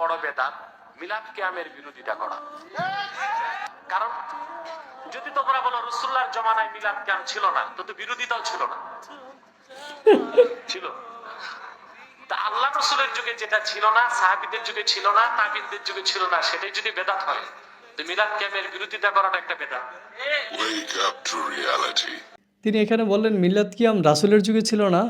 বড় বেদাত মিলাদ কিয়ামের বিরোধিতা করা। কারণ যদি তোমরা বলো রসুল্লাহর জমানায় মিলাদ কিয়াম ছিল না তো তো বিরোধিতাও ছিল না। ছিল। তা আল্লাহ রসুলের যুগে যেটা ছিল না সাহাবিদের যুগে ছিল না তাবিনদের যুগে ছিল না সেটাই যদি বেদাত হয় তো মিলাদ কিয়ামের বিরোধিতা করাটা একটা বেদাত. তিনি এখানে বললেন মিলাদ কিয়াম রাসুলের যুগে ছিল না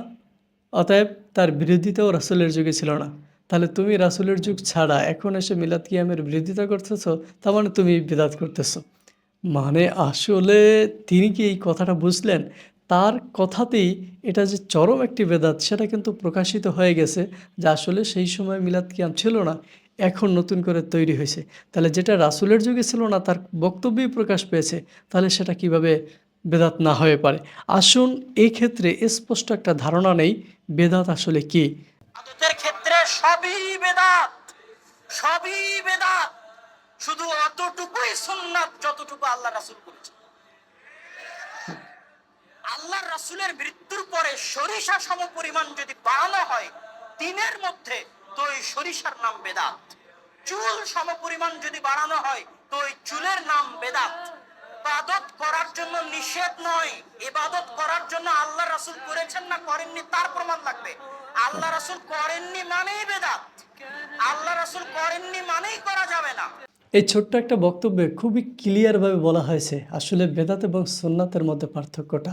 অতএব তার বিরোধিতাও রাসুলের যুগে ছিল না। তাহলে তুমি রাসুলের যুগ ছাড়া এখন এসে মিলাদ কিয়ামের বিরোধিতা করতেছো, তার মানে তুমি বিদাত করতেছো। মানে আসলে তিনি কি এই কথাটা বুঝলেন? তার কথাতেই এটা যে চরম একটি বেদাত, সেটা কিন্তু প্রকাশিত হয়ে গেছে যে আসলে সেই সময় মিলাদ কিয়াম ছিল না, এখন নতুন করে তৈরি হয়েছে। তাহলে যেটা রাসুলের যুগে ছিল না, তার বক্তব্যই প্রকাশ পেয়েছে, তাহলে সেটা কীভাবে বেদাত না হয়ে পারে? আসুন এই ক্ষেত্রে স্পষ্ট একটা ধারণা নেই, বেদাত আসলে কি? সবই বেদাত সবই বেদাত। শুধু অতটুকুই সুন্নাত যতটুকু আল্লাহ রাসূল করেছে আল্লাহ রাসূলের মৃত্যুর পরে সরিষা সম পরিমাণ যদি বাড়ানো হয়, তিনের মধ্যে তো ওই সরিষার নাম বেদাত। চুল সম পরিমাণ যদি বাড়ানো হয়, তো ওই চুলের নাম বেদাত। ইবাদত করার জন্য নিষেধ নয়, ইবাদত করার জন্য আল্লাহ রাসূল করেছেন না করেননি তার প্রমাণ লাগবে। আল্লাহ রাসুল করেননি মানেই বেদাত। আল্লাহ রাসুল করেননি মানেই করা যাবে না। এই ছোট্ট একটা বক্তব্যে খুবই ক্লিয়ারভাবে বলা হয়েছে, আসলে বেদাত এবং সোননাথের মধ্যে পার্থক্যটা।